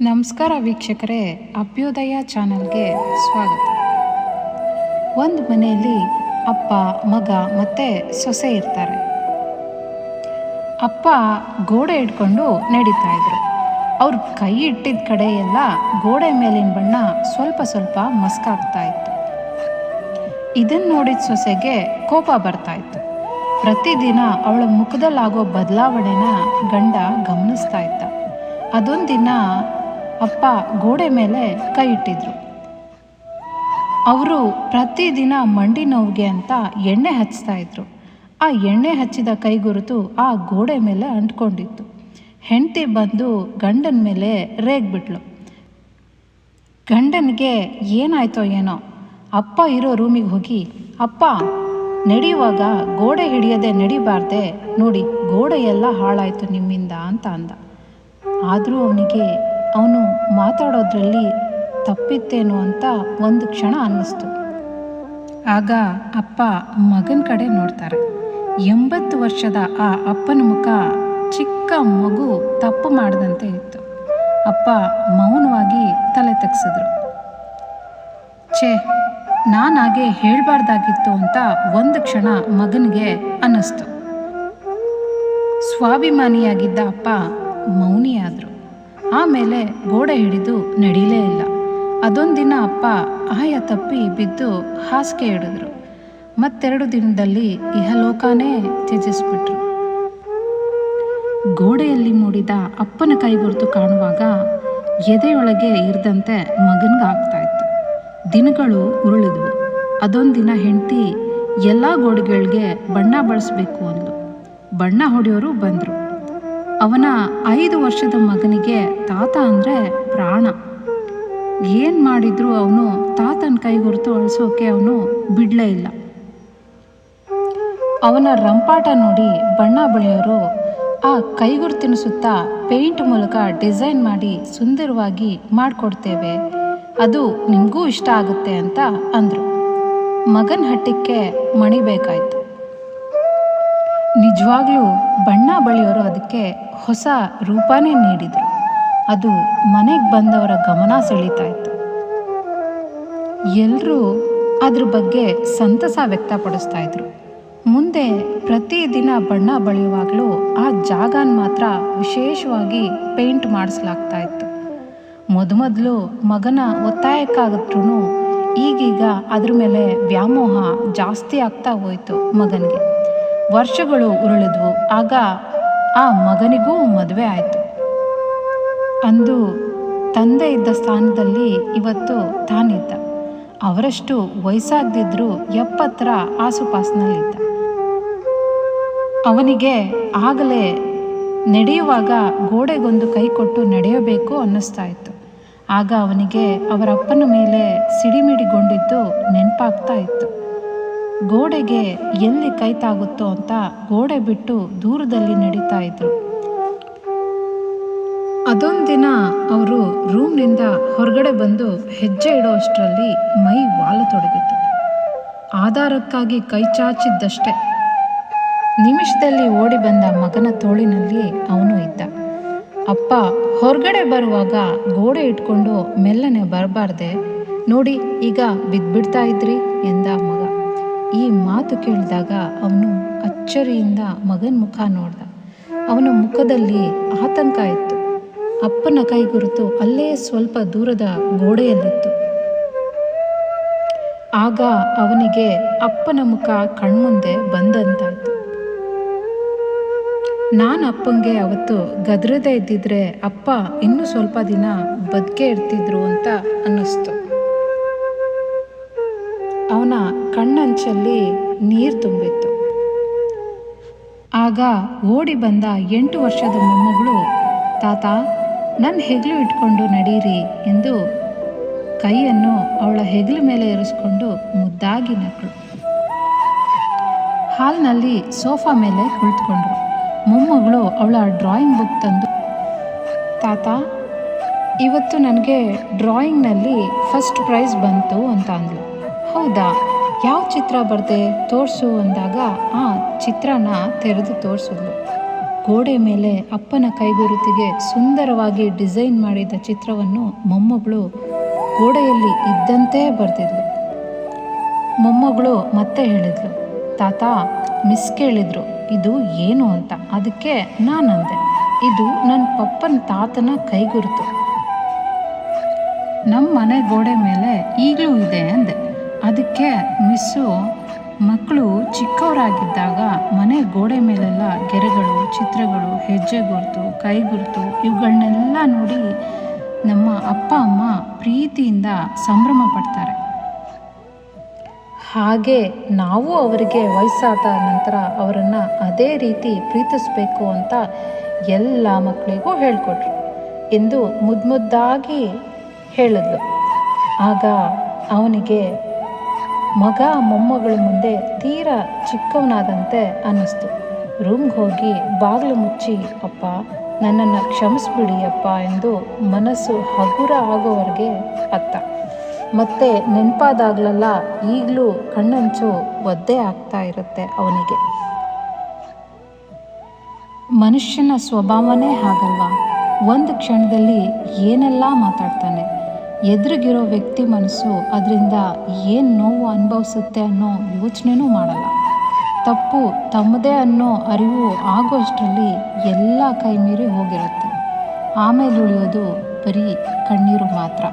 ನಮಸ್ಕಾರ ವೀಕ್ಷಕರೇ, ಅಭ್ಯುದಯ ಚಾನಲ್ಗೆ ಸ್ವಾಗತ. ಒಂದು ಮನೆಯಲ್ಲಿ ಅಪ್ಪ, ಮಗ ಮತ್ತು ಸೊಸೆ ಇರ್ತಾರೆ. ಅಪ್ಪ ಗೋಡೆ ಇಟ್ಕೊಂಡು ನಡೀತಾ ಇದ್ರು. ಅವ್ರ ಕೈ ಇಟ್ಟಿದ್ದ ಕಡೆ ಎಲ್ಲ ಗೋಡೆ ಮೇಲಿನ ಬಣ್ಣ ಸ್ವಲ್ಪ ಸ್ವಲ್ಪ ಮಸ್ಕಾಗ್ತಾ ಇತ್ತು. ಇದನ್ನು ನೋಡಿದ ಸೊಸೆಗೆ ಕೋಪ ಬರ್ತಾ ಇತ್ತು. ಪ್ರತಿದಿನ ಅವಳ ಮುಖದಲ್ಲಾಗೋ ಬದಲಾವಣೆನ ಗಂಡ ಗಮನಿಸ್ತಾ ಇದ್ದ. ಅದೊಂದು ದಿನ ಅಪ್ಪ ಗೋಡೆ ಮೇಲೆ ಕೈ ಇಟ್ಟಿದ್ರು. ಅವರು ಪ್ರತಿದಿನ ಮಂಡಿ ನೋವಿಗೆ ಅಂತ ಎಣ್ಣೆ ಹಚ್ತಾ ಇದ್ರು. ಆ ಎಣ್ಣೆ ಹಚ್ಚಿದ ಕೈಗುರುತು ಆ ಗೋಡೆ ಮೇಲೆ ಅಂಟ್ಕೊಂಡಿತ್ತು. ಹೆಂಡತಿ ಬಂದು ಗಂಡನ ಮೇಲೆ ರೇಗ್ಬಿಟ್ಲು ಗಂಡನಿಗೆ ಏನಾಯ್ತೋ ಏನೋ. ಅಪ್ಪ ಇರೋ ರೂಮಿಗೆ ಹೋಗಿ, ಅಪ್ಪ, ನಡೆಯುವಾಗ ಗೋಡೆ ಹಿಡಿಯದೆ ನಡಿಬಾರ್ದೆ, ನೋಡಿ ಗೋಡೆ ಎಲ್ಲ ಹಾಳಾಯಿತು ನಿಮ್ಮಿಂದ ಅಂತ ಅಂದ. ಆದರೂ ಅವನಿಗೆ ಅವನು ಮಾತಾಡೋದ್ರಲ್ಲಿ ತಪ್ಪಿತ್ತೇನೋ ಅಂತ ಒಂದು ಕ್ಷಣ ಅನ್ನಿಸ್ತು. ಆಗ ಅಪ್ಪ ಮಗನ ಕಡೆ ನೋಡ್ತಾರೆ. ಎಂಬತ್ತು ವರ್ಷದ ಆ ಅಪ್ಪನ ಮುಖ ಚಿಕ್ಕ ಮಗು ತಪ್ಪು ಮಾಡದಂತೆ ಇತ್ತು. ಅಪ್ಪ ಮೌನವಾಗಿ ತಲೆ ತೆಗ್ಸಿದ್ರು. ಛೇ ನಾನಾಗೆ ಹೇಳಬಾರ್ದಾಗಿತ್ತು ಅಂತ ಒಂದು ಕ್ಷಣ ಮಗನಿಗೆ ಅನ್ನಿಸ್ತು. ಸ್ವಾಭಿಮಾನಿಯಾಗಿದ್ದ ಅಪ್ಪ ಮೌನಿಯಾದರು. ಆಮೇಲೆ ಗೋಡೆ ಹಿಡಿದು ನಡೀಲೇ ಇಲ್ಲ. ಅದೊಂದಿನ ಅಪ್ಪ ಆಯ ತಪ್ಪಿ ಬಿದ್ದು ಹಾಸಿಗೆ ಹಿಡಿದ್ರು ಮತ್ತೆರಡು ದಿನದಲ್ಲಿ ಇಹಲೋಕನೇ ತ್ಯಜಿಸ್ಬಿಟ್ರು. ಗೋಡೆಯಲ್ಲಿ ಮೂಡಿದ ಅಪ್ಪನ ಕೈಗುರುತು ಕಾಣುವಾಗ ಎದೆಯೊಳಗೆ ಇರದಂತೆ ಮಗನಿಗಾಗ್ತಾ ಇತ್ತು ದಿನಗಳು ಉರುಳಿದ್ವು. ಅದೊಂದಿನ ಹೆಂಡತಿ ಎಲ್ಲ ಗೋಡೆಗಳಿಗೆ ಬಣ್ಣ ಬಳಸಬೇಕು ಅಂದ್ಲು. ಬಣ್ಣ ಹೊಡೆಯೋರು ಬಂದರು. ಅವನ ಐದು ವರ್ಷದ ಮಗನಿಗೆ ತಾತ ಅಂದರೆ ಪ್ರಾಣ. ಏನು ಮಾಡಿದ್ರು ಅವನು ತಾತನ ಕೈ ಹೊರತು ಅಳಿಸೋಕೆ ಅವನು ಬಿಡಲೇ ಇಲ್ಲ. ಅವನ ರಂಪಾಟ ನೋಡಿ ಬಣ್ಣ ಬಳಿಯೋರು ಆ ಕೈಗುರುತಿನ ಸುತ್ತ ಪೇಂಟ್ ಮೂಲಕ ಡಿಸೈನ್ ಮಾಡಿ ಸುಂದರವಾಗಿ ಮಾಡಿಕೊಡ್ತೇವೆ. ಅದು ನಿಮಗೂ ಇಷ್ಟ ಆಗುತ್ತೆ ಅಂತ ಅಂದರು. ಮಗನ ಹಟ್ಟಿಕ್ಕೆ ಮಣಿಬೇಕಾಯ್ತು. ನಿಜವಾಗ್ಲೂ ಬಣ್ಣ ಬಳಿಯೋರು ಅದಕ್ಕೆ ಹೊಸ ರೂಪನೇ ನೀಡಿದರು. ಅದು ಮನೆಗೆ ಬಂದವರ ಗಮನ ಸೆಳೀತಾ ಇತ್ತು. ಎಲ್ಲರೂ ಅದ್ರ ಬಗ್ಗೆ ಸಂತಸ ವ್ಯಕ್ತಪಡಿಸ್ತಾ ಇದ್ರು. ಮುಂದೆ ಪ್ರತಿದಿನ ಬಣ್ಣ ಬಳಿಯುವಾಗಲೂ ಆ ಜಾಗನ ಮಾತ್ರ ವಿಶೇಷವಾಗಿ ಪೇಂಟ್ ಮಾಡಿಸ್ಲಾಗ್ತಾ ಇತ್ತು. ಮೊದಮೊದಲು ಮಗನ ಒತ್ತಾಯಕ್ಕಾಗತ್ರೂ ಈಗೀಗ ಅದ್ರ ಮೇಲೆ ವ್ಯಾಮೋಹ ಜಾಸ್ತಿ ಆಗ್ತಾ ಹೋಯಿತು ಮಗನಿಗೆ. ವರ್ಷಗಳು ಉರುಳಿದ್ವು. ಆಗ ಆ ಮಗನಿಗೂ ಮದುವೆ ಆಯಿತು. ಅಂದು ತಂದೆ ಇದ್ದ ಸ್ಥಾನದಲ್ಲಿ ಇವತ್ತು ತಾನಿದ್ದ. ಅವರಷ್ಟು ವಯಸ್ಸಾಗದಿದ್ದರೂ ಎಪ್ಪತ್ತರ ಆಸುಪಾಸಿನಲ್ಲಿದ್ದ. ಅವನಿಗೆ ಆಗಲೇ ನಡೆಯುವಾಗ ಗೋಡೆಗೊಂದು ಕೈ ಕೊಟ್ಟು ನಡೆಯಬೇಕು ಅನ್ನಿಸ್ತಾ ಇತ್ತು. ಆಗ ಅವನಿಗೆ ಅವರಪ್ಪನ ಮೇಲೆ ಸಿಡಿಮಿಡಿಗೊಂಡಿದ್ದು ನೆನಪಾಗ್ತಾ ಇತ್ತು. ಗೋಡೆಗೆ ಎಲ್ಲಿ ಕೈ ತಾಗುತ್ತೋ ಅಂತ ಗೋಡೆ ಬಿಟ್ಟು ದೂರದಲ್ಲಿ ನಡೀತಾ ಇದ್ರು. ಅದೊಂದಿನ ಅವರು ರೂಮ್ನಿಂದ ಹೊರಗಡೆ ಬಂದು ಹೆಜ್ಜೆ ಇಡೋಷ್ಟರಲ್ಲಿ ಮೈ ವಾಲತೊಡಗಿತು ಆಧಾರಕ್ಕಾಗಿ ಕೈ ಚಾಚಿದ್ದಷ್ಟೇ. ನಿಮಿಷದಲ್ಲಿ ಓಡಿ ಬಂದ ಮಗನ ತೋಳಿನಲ್ಲಿ ಅವನು ಇದ್ದ. ಅಪ್ಪ ಹೊರಗಡೆ ಬರುವಾಗ ಗೋಡೆ ಇಟ್ಕೊಂಡು ಮೆಲ್ಲನೆ ಬರಬಾರ್ದೆ, ನೋಡಿ, ಈಗ ಬಿದ್ಬಿಡ್ತಾ ಇದ್ರಿ, ಎಂದ ಮಗ. ಈ ಮಾತು ಕೇಳಿದಾಗ ಅವನು ಅಚ್ಚರಿಯಿಂದ ಮಗನ ಮುಖ ನೋಡ್ದ. ಅವನ ಮುಖದಲ್ಲಿ ಆತಂಕ ಇತ್ತು. ಅಪ್ಪನ ಕೈ ಗುರುತು ಅಲ್ಲೇ ಸ್ವಲ್ಪ ದೂರದ ಗೋಡೆಯಲ್ಲಿತ್ತು. ಆಗ ಅವನಿಗೆ ಅಪ್ಪನ ಮುಖ ಕಣ್ಮುಂದೆ ಬಂದಂತಾಯ್ತು. ನಾನು ಅಪ್ಪಂಗೆ ಅವತ್ತು ಗದ್ರದೇ ಇದ್ದಿದ್ರೆ ಅಪ್ಪ ಇನ್ನೂ ಸ್ವಲ್ಪ ದಿನ ಬದುಕೆ ಇರ್ತಿದ್ರು ಅಂತ ಅನ್ನಿಸ್ತು. ಅವನ ಕಣ್ಣಂಚಲ್ಲಿ ನೀರು ತುಂಬಿತ್ತು. ಆಗ ಓಡಿ ಬಂದ ಎಂಟು ವರ್ಷದ ಮೊಮ್ಮಗಳು, ತಾತ ನನ್ನ ಹೆಗಲು ಇಟ್ಕೊಂಡು ನಡೀರಿ ಎಂದು ಕೈಯನ್ನು ಅವಳ ಹೆಗಲ ಮೇಲೆ ಇರಿಸ್ಕೊಂಡು ಮುದ್ದಾಗಿ ನಕ್ಕಳು ಹಾಲ್ನಲ್ಲಿ ಸೋಫಾ ಮೇಲೆ ಕುಳಿತುಕೊಂಡ್ರು. ಮೊಮ್ಮಗಳು ಅವಳ ಡ್ರಾಯಿಂಗ್ ಬುಕ್ ತಂದು, ತಾತ, ಇವತ್ತು ನನಗೆ ಡ್ರಾಯಿಂಗ್ನಲ್ಲಿ ಫಸ್ಟ್ ಪ್ರೈಸ್ ಬಂತು ಅಂತ ಅಂದಳು ಹೌದಾ? ಯಾವ ಚಿತ್ರ ಬರ್ದೆ ತೋರಿಸು ಅಂದಾಗ ಆ ಚಿತ್ರನ ತೆರೆದು ತೋರಿಸಿದ್ಲು ಗೋಡೆ ಮೇಲೆ ಅಪ್ಪನ ಕೈಗುರುತಿಗೆ ಸುಂದರವಾಗಿ ಡಿಸೈನ್ ಮಾಡಿದ ಚಿತ್ರವನ್ನು ಮೊಮ್ಮಗಳು ಗೋಡೆಯಲ್ಲಿ ಇದ್ದಂತೆ ಬರೆದಿದ್ಲು. ಮೊಮ್ಮಗಳು ಮತ್ತೆ ಹೇಳಿದ್ಲು, ತಾತ, ಮಿಸ್ ಕೇಳಿದ್ರು, ಇದು ಏನು ಅಂತ? ಅದಕ್ಕೆ ನಾನಂದೆ, ಇದು ನನ್ನ ಪಪ್ಪನ ತಾತನ ಕೈಗುರುತು. ನಮ್ಮ ಮನೆ ಗೋಡೆ ಮೇಲೆ ಈಗಲೂ ಇದೆ ಅಂದೆ. ಅದಕ್ಕೆ ಮಿಸ್ಸು ಮಕ್ಕಳು ಚಿಕ್ಕವರಾಗಿದ್ದಾಗ ಮನೆ ಗೋಡೆ ಮೇಲೆಲ್ಲ ಗೆರೆಗಳು, ಚಿತ್ರಗಳು, ಹೆಜ್ಜೆ ಗುರುತು, ಕೈ ಗುರುತು ಇವುಗಳನ್ನೆಲ್ಲ ನೋಡಿ ನಮ್ಮ ಅಪ್ಪ, ಅಮ್ಮ ಪ್ರೀತಿಯಿಂದ ಸಂಭ್ರಮ ಪಡ್ತಾರೆ. ಹಾಗೆ ನಾವು ಅವರಿಗೆ ವಯಸ್ಸಾದ ನಂತರ ಅವರನ್ನು ಅದೇ ರೀತಿ ಪ್ರೀತಿಸಬೇಕು ಅಂತ ಎಲ್ಲ ಮಕ್ಕಳಿಗೂ ಹೇಳಿಕೊಟ್ರು ಎಂದು ಮುದ್ದು ಮುದ್ದಾಗಿ ಹೇಳಿದ್ಲು ಆಗ ಅವನಿಗೆ ಮಗ ಮೊಮ್ಮಗಳ ಮುಂದೆ ತೀರಾ ಚಿಕ್ಕವನಾದಂತೆ ಅನ್ನಿಸ್ತು. ರೂಮ್ಗೆ ಹೋಗಿ ಬಾಗಿಲು ಮುಚ್ಚಿ, ಅಪ್ಪ, ನನ್ನನ್ನು ಕ್ಷಮಿಸ್ಬಿಡಿ ಅಪ್ಪ ಎಂದು ಮನಸ್ಸು ಹಗುರ ಆಗೋವರೆಗೆ ಅತ್ತ. ಮತ್ತೆ ನೆನಪಾದಾಗಲೆಲ್ಲ ಈಗಲೂ ಕಣ್ಣಂಚು ಒದ್ದೆ ಆಗ್ತಾ ಇರುತ್ತೆ ಅವನಿಗೆ. ಮನುಷ್ಯನ ಸ್ವಭಾವನೇ ಹಾಗಲ್ವಾ? ಒಂದು ಕ್ಷಣದಲ್ಲಿ ಏನೆಲ್ಲ ಮಾತಾಡ್ತಾನೆ? ಎದುರಿಗಿರೋ ವ್ಯಕ್ತಿ ಮನಸ್ಸು ಅದರಿಂದ ಏನು ನೋವು ಅನುಭವಿಸುತ್ತೆ ಅನ್ನೋ ಯೋಚನೆನೂ ಮಾಡಲ್ಲ. ತಪ್ಪು ತಮ್ಮದೇ ಅನ್ನೋ ಅರಿವು ಆಗೋಷ್ಟರಲ್ಲಿ ಎಲ್ಲ ಕೈ ಮೀರಿ ಹೋಗಿರುತ್ತೆ. ಆಮೇಲೆ ಉಳಿಯೋದು ಬರೀ ಕಣ್ಣೀರು ಮಾತ್ರ.